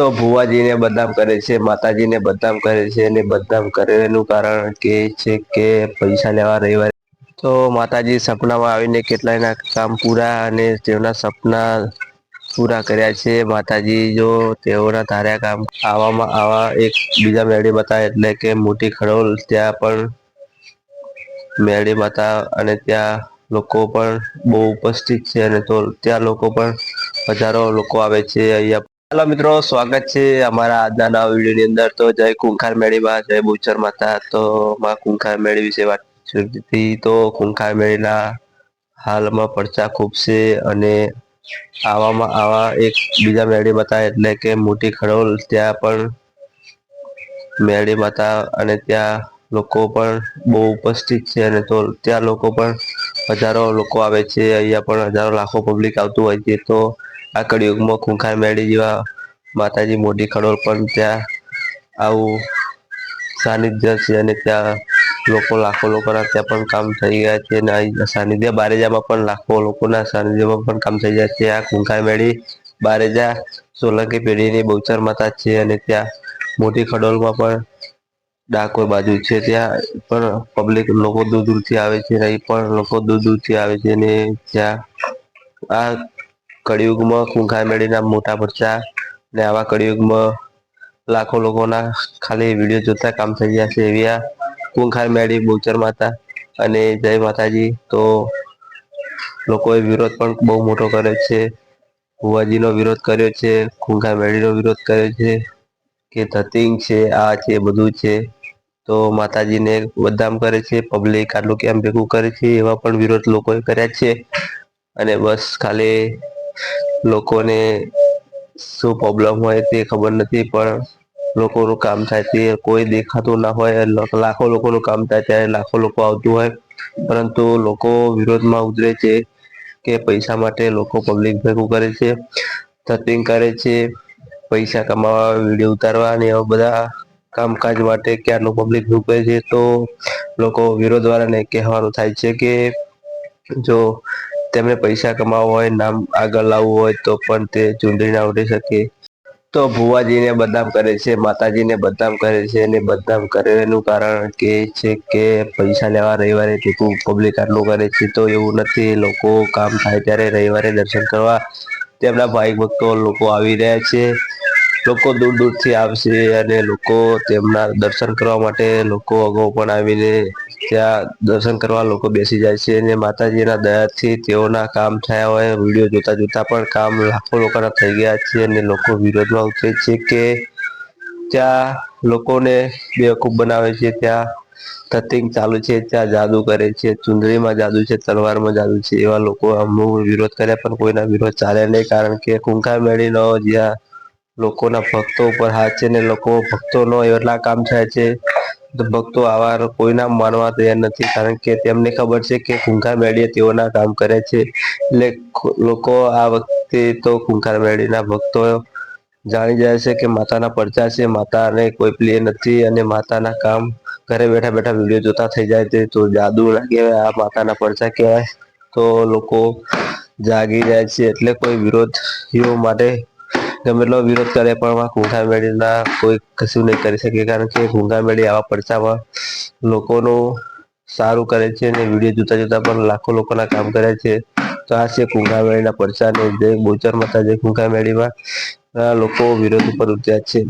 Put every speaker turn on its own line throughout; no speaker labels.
તો ભુવાજીને બદનામ કરે છે, માતાજીને બદનામ કરે છે અને બદનામ કરેનું કારણ કે છે કે પૈસા લેવા રવિવારે. તો માતાજી સપનામાં આવીને કેટલાયના કામ પૂરા અને તેઓના સપના પૂરા કર્યા છે. માતાજી જો તેઓના ધાર્યા કામ આવામાં આવા એક બીજા મેળી માતા એટલે કે મોટી ખડોલ ત્યાં પણ મેળી માતા અને ત્યાં લોકો પણ બહુ ઉપસ્થિત છે અને તો ત્યાં લોકો પણ હજારો લોકો આવે છે. અહિયાં હાલો મિત્રો, સ્વાગત છે અમારા આજના નવા વીડિયો ની અંદર. તો જય કુંખાર મેળીમાં જય બુચર માતા. તો માં કુંખાર મેળી વિશે વાત તો કુંખાર મેળીના હાલમાં પડચા ખૂબ છે અને આવામાં, આવા એક બીજા મેળી માતા એટલે કે મોટી ખડોલ ત્યાં પણ મેળી માતા અને ત્યાં લોકો પણ બહુ ઉપસ્થિત છે અને તો ત્યાં લોકો પણ હજારો લોકો આવે છે. અહીંયા પણ હજારો લાખો પબ્લિક આવતું હોય છે. તો આકડ કળિયુગમાં ખૂંખાર મેળી જેવા માતાજી મોટી ખડોળ પણ ત્યાં આવું સાનિધ્ય છે અને ત્યાં લોકો લાખો લોકોના ત્યાં પણ કામ થઈ ગયા છે અને સાનિધ્ય બારેજામાં પણ લાખો લોકોના સાનિધ્યમાં પણ કામ થઈ ગયા છે. આ ખૂંખાર મેળી બારેજા સોલંકી પેઢીની બહુચર માતા છે અને ત્યાં મોટી ખડોલમાં પણ ડાકોર બાજુ છે. ત્યાં પણ પબ્લિક લોકો દૂર દૂરથી આવે છે અહીં પણ લોકો દૂર દૂરથી આવે છે અને ત્યાં આ કળિયુગમાં ખૂંખાર મેળીના મોટા બચ્ચા ને આવા કળિયુગમાં લાખો લોકોના ખાલી વીડિયો જોતા કામ થઈ ગયા છે એવી આ ખૂંખાર મેળી બોચર માતા અને જય માતાજી. તો લોકોએ વિરોધ પણ બહુ મોટો કર્યો છે. ભુવાજીનો વિરોધ કર્યો છે ખૂંખાર મેળીનો વિરોધ કર્યો છે કે ધતિંગ છે, આ છે, બધું છે. તો માતાજીને બદનામ કરે છે, પબ્લિક આટલું કેમ ભેગું કરે છે એવા પણ વિરોધ લોકોએ કર્યા છે. અને બસ ખાલી લોકોને શું પ્રોબ્લેમ હોય તે ખબર નથી, પણ લોકોનું કામ થાય તે કોઈ દેખાતું ના હોય લાખો લોકોનું કામ થાય ત્યારે લાખો લોકો આવતું હોય. પરંતુ લોકો વિરોધમાં ઉતરે છે કે પૈસા માટે લોકો પબ્લિક ભેગું કરે છે ધતિંગ કરે છે, પૈસા કમાવા વીડિયો ઉતારવા અને એવા બધા કામકાજ માટે ક્યારનું પબ્લિક ભેગું કરે છે. તો લોકો વિરોધ વાળાને કહેવાનું થાય છે કે જો તેમને પૈસા કમાવવા હોય, નામ આગળ લાવવું હોય, તો પણ તે ચૂંટણી ના ઉઠી શકે. તો ભુવાજીને બદનામ કરે છે, માતાજીને બદનામ કરે છે અને બદનામ કરેનું કારણ કે છે કે પૈસા લેવા રવિવારે પબ્લિક આટલું કરે છે, તો એવું નથી. લોકો કામ થાય ત્યારે રવિવારે દર્શન કરવા તેમના ભાઈ ભક્તો લોકો આવી રહ્યા છે. લોકો દૂર દૂરથી આવશે અને લોકો તેમના દર્શન કરવા માટે લોકો અગાઉ પણ આવીને ત્યાં દર્શન કરવા લોકો બેસી જાય છે અને માતાજીના દયાથી તેઓના કામ થયા હોય, વીડિયો જોતા જોતા પણ કામ લાખો લોકોના થઈ ગયા છે અને લોકો વિરોધમાં ઉતરે છે કે ત્યાં લોકોને બેવકૂફ બનાવે છે, ત્યાં કટિંગ ચાલુ છે, ત્યાં જાદુ કરે છે ચુંદડીમાં જાદુ છે, તલવારમાં જાદુ છે એવા લોકો અમુક વિરોધ કર્યા પણ કોઈના વિરોધ ચાલે નહીં કારણ કે કુંખાર મેળી નો જ્યાં લોકો ના ભક્તો ઉપર હાથ છે ને લોકો ભક્તો નો એટલા કામ થાય છે. ભક્તો આવા કોઈના માનવા તૈયાર નથી કારણ કે તેમને ખબર છે કે કુંખાર મેળીએ તેઓના કામ કરે છે. એટલે લોકો આ વખતે તો કુંખાર મેળીના ભક્તો જાણી જાય છે કે માતાના પડચા છે. માતાને કોઈ પ્રિય નથી અને માતાના કામ ઘરે બેઠા બેઠા વીડિયો જોતા થઈ જાય છે. તો જાદુ ના કહેવાય, આ માતાના પડચા કહેવાય. તો લોકો જાગી જાય છે એટલે કોઈ વિરોધીઓ માટે ગમે એટલો વિરોધ કરે પણ ઘૂંઘા મેળીના કોઈ કશું નહીં કરી શકે કારણ કે ઘૂંઘા મેળી આવા પડચામાં લોકોનું સારું કરે છે અને વીડિયો જોતા જોતા પણ લાખો લોકોના કામ કરે છે. તો આ છે કુંખા મેળી ના જે બોચર મથા જે કુંખા મેળીમાં લોકો વિરોધ ઉપર ઉઠ્યા છે.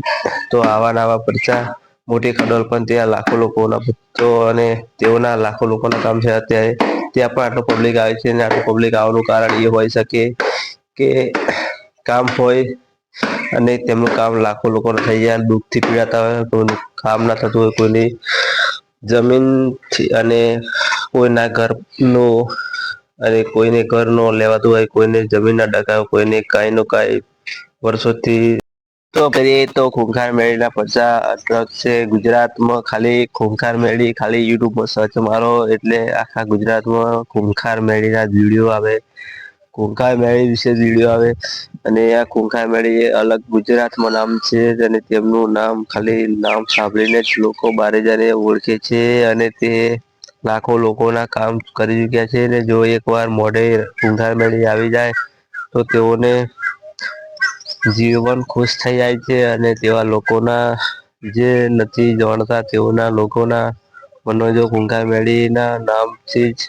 તો આવા નવા પડચા મોટી ખડોલ પણ ત્યાં લાખો લોકોના ભક્તો અને તેઓના લાખો લોકોના કામ છે. અત્યારે ત્યાં પણ આટલું પબ્લિક આવે છે અને આટલું પબ્લિક આવવાનું કારણ એ હોઈ શકે કે કામ હોય અને તેમનું કામ લાખો લોકો થઈ ગયા દુઃખથી પીડાતા હોય, કોઈનું કામ ના થતું હોય, કોઈની જમીન અને કોઈના ઘરનો અને કોઈને ઘર ન લેવાતું હોય, કોઈને જમીન ના ડકા કોઈને કઈ ન કઈ વર્ષોથી તો કરીએ તો ખૂંખાર મેળીના પચા છે. ગુજરાતમાં ખાલી ખૂંખાર મેળી, ખાલી યુટ્યુબમાં સર્ચ મારો એટલે આખા ગુજરાતમાં ખૂંખાર મેળીના વીડિયો આવે. ખૂંખાર મેળી વિશે વીડિયો આવે. અને આ ખૂંખાર મેળી અલગ ગુજરાતમાં નામ છે અને તેમનું નામ ખાલી નામ સાંભળીને જ લોકો બારે જારે ઓળખે છે અને તે લાખો લોકોના કામ કરી ચૂક્યા છે અને જો એકવાર મોડે ખૂંખાર મેળી આવી જાય તો તેઓને જીવન ખુશ થઈ જાય છે અને તેવા લોકોના જે નથી જાણતા તેઓના લોકોના મનોજો કુંકાર મેળીના નામથી જ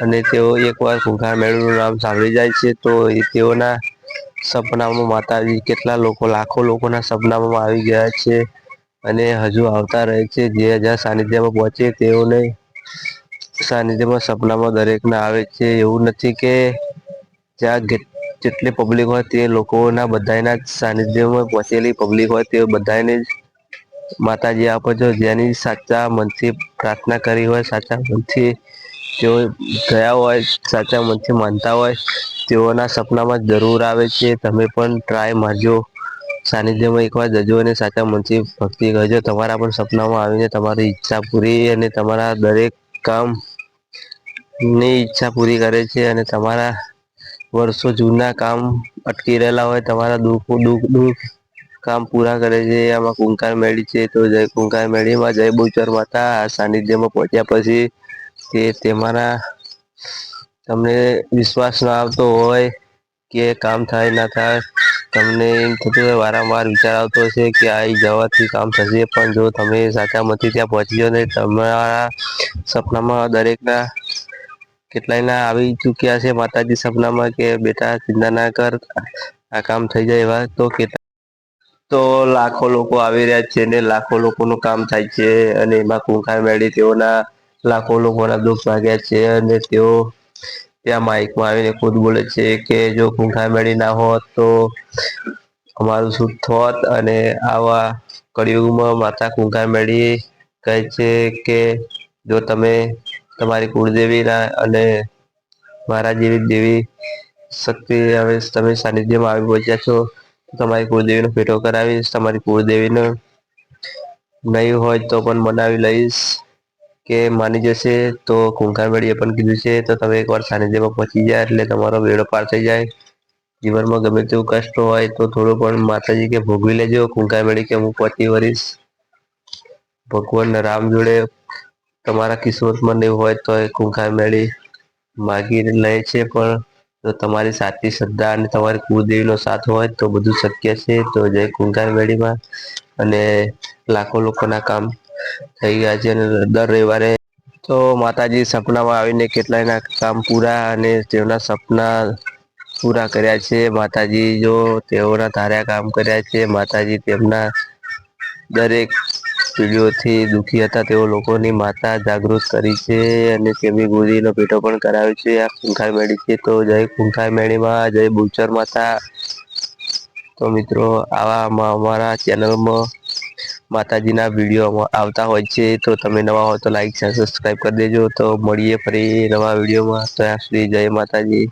અને તેઓ એકવાર કુંખાર મેળવ નામ સાંભળી જાય છે, તો તેઓના સપનામાં માતાજી કેટલા લોકો, લાખો લોકોના સપનામાં આવી ગયા છે અને હજુ આવતા રહે છે. જે હજાર સાનિધ્યમાં પહોંચે તેઓને સાનિધ્યમાં સપનામાં દરેકના આવે છે. એવું નથી કે જ્યાં જેટલી પબ્લિક હોય તે લોકોના બધાના સાનિધ્યમાં પહોંચેલી પબ્લિક હોય તે બધાને માતાજી આપો છો. જેની સાચા મનથી પ્રાર્થના કરી હોય, સાચા મનથી તેઓ ગયા હોય, સાચા મનથી માનતા હોય, તેઓના સપનામાં જરૂર આવે છે. તમે પણ ટ્રાય મારજો. સાનિધ્યમાં એક વાર જજો અને સાચા મનથી ભક્તિ કરજો. તમારા પણ સપનામાં આવીને તમારી ઈચ્છા પૂરી અને તમારા દરેક કામની ઈચ્છા પૂરી કરે છે અને તમારા વર્ષો જૂના કામ અટકી રહેલા હોય, તમારા દુઃખ દુઃખ દુઃખ કામ પૂરા કરે છે. આમાં કુંકાર મેળી છે તો જય કુંકાર મેળીમાં જય બુચર માતા. સાનિધ્યમાં પહોંચ્યા પછી તે તેમાંના તમને વિશ્વાસ ના આવતો હોય કે કામ થાય, ના થાય, તમને એમ થતું વારંવાર વિચાર આવતો હશે કે આ જવાથી કામ થશે, પણ જો તમે સાચા મથી ત્યાં પહોંચી જ તમારા સપનામાં દરેકના કેટલાયના આવી ચૂક્યા છે, માતાજી સપનામાં કે બેટા ચિંતા ના કર, આ કામ થઈ જાય એવા તો કેટલા તો લાખો લોકો આવી રહ્યા છે ને લાખો લોકોનું કામ થાય છે અને એમાં ખૂંખાર મેળી તેઓના લાખો લોકોના દુઃખ ભાગ્યા છે અને તેઓ ત્યાં માઈકમાં આવીને ખુદ બોલે છે કે જો મેળી ના હોત તો અમારું શું થોત? અને આવા કળિયુગમાં માતા મેળી કહે છે કે જો તમે તમારી કુળદેવીના અને મારા જેવી દેવી શક્તિ હવે તમે સાનિધ્યમાં આવી પહોંચ્યા છો તમારી કુળદેવીનો ભેટો કરાવીશ, તમારી કુળદેવીનો નહીં હોય તો પણ મનાવી લઈશ. કે માની જશે તો કુંખાર મેળી પણ કીધું છે, તો તમે એકવાર સાનિધ્યમાં પહોંચી જાય એટલે તમારો વેડો પાર થઈ જાય. જીવનમાં ગમે તેવું કષ્ટ હોય તો થોડું પણ માતાજી કે ભોગવી લેજો મેળી કે હું પહોંચી વળીશ. ભગવાન રામ જોડે તમારા કિસ્મતમાં નહીં હોય તો એ મેળી માગી લે છે, પણ જો તમારી સાચી શ્રદ્ધા અને તમારી કુળદેવીનો સાથ હોય તો બધું શક્ય છે. તો જય કુંકાર મેળીમાં અને લાખો લોકોના કામ થઈ ગયા છે દર રવિવારે તો માતાજી સપનામાં આવીને કેટલાય ના કામ પૂરા અને તેઓના સપના પૂરા કર્યા છે. માતાજી જો તેઓના ધાર્યા કામ કર્યા છે, માતાજી તેમના દરેક પીઢીઓથી દુઃખી હતા. તેઓ લોકોની માતા જાગૃત કરી છે અને તેમની ગુરીનો પેટો પણ કરાવ્યો છે. આ ખૂંખાર મેળી છે તો જય કુંખાઈ મેળીમાં, જય બુચર માતા. તો મિત્રો, આવા અમારા ચેનલમાં માતાજી ના વીડિયો આવતા હોય છે, તો તમે નવા હોય તો લાઈક છે સબસ્ક્રાઈબ કરી દેજો. તો મળીએ ફરી નવા વિડીયોમાં. ત્યાં સુધી જય માતાજી.